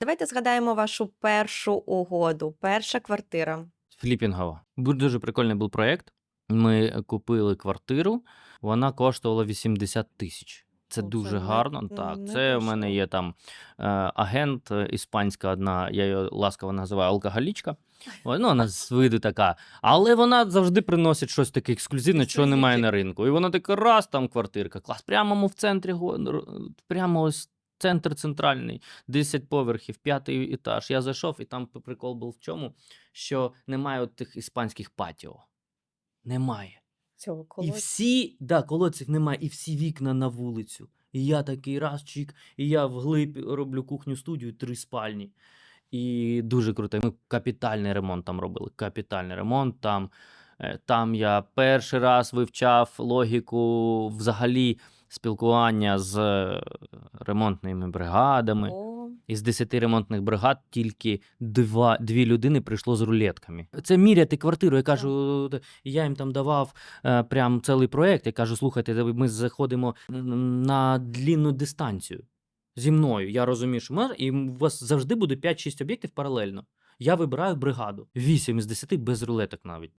Давайте згадаємо вашу першу угоду, перша квартира. Фліпінгова. Був дуже прикольний був проєкт. Ми купили квартиру, вона коштувала 80 тисяч. Це це дуже не- гарно. не Так, це в мене дешево. є там е, агент е, іспанська одна, я її ласково називаю алкоголічка. Ой, Ну, вона з виду така. Але вона завжди приносить щось таке ексклюзивне, чого немає на ринку. І вона така раз там квартирка. Клас. Прямо в центрі го- р- прямо ось центр центральний, 10 поверхів, п'ятий етаж. Я зайшов, і там прикол був в чому, що немає от тих іспанських патіо. Немає. Цього колодця. І всі, да, колодців немає, і всі вікна на вулицю. І я такий раз чик, і я вглиб роблю кухню студію, три спальні. І дуже круто. Ми капітальний ремонт там робили. Капітальний ремонт. Там, е, там я перший раз вивчав логіку взагалі спілкування з е, ремонтними бригадами. О, Із 10 ремонтних бригад тільки два, дві людини прийшло з рулетками. Це міряти квартиру. Я кажу, я їм там давав е, прям цілий проєкт. Я кажу, слухайте, ми заходимо на длінну дистанцію зі мною. Я розумію, що ми, і у вас завжди буде 5-6 об'єктів паралельно. Я вибираю бригаду. 8 із 10 без рулеток навіть.